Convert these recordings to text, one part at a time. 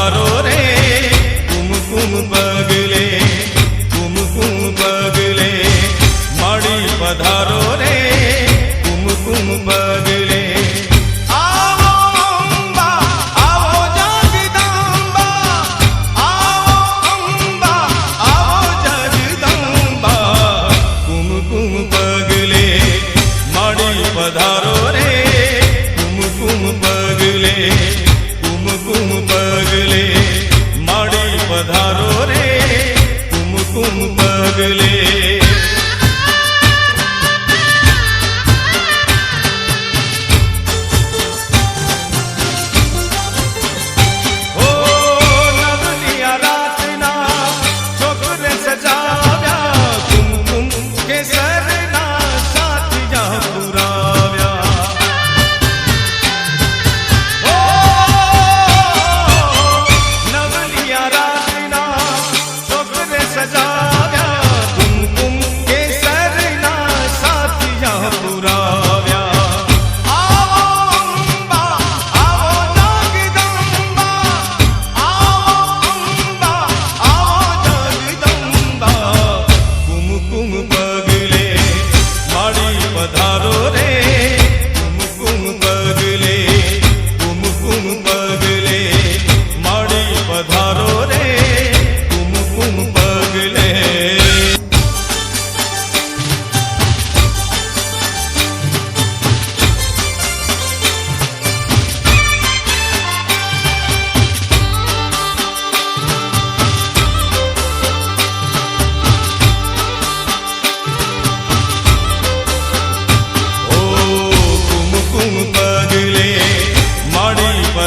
તારો રે કુમકુમ પગલે કુમકુમ પગલે મળી પધારો રે કુમકુમ પગલે પધારો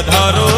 ধরো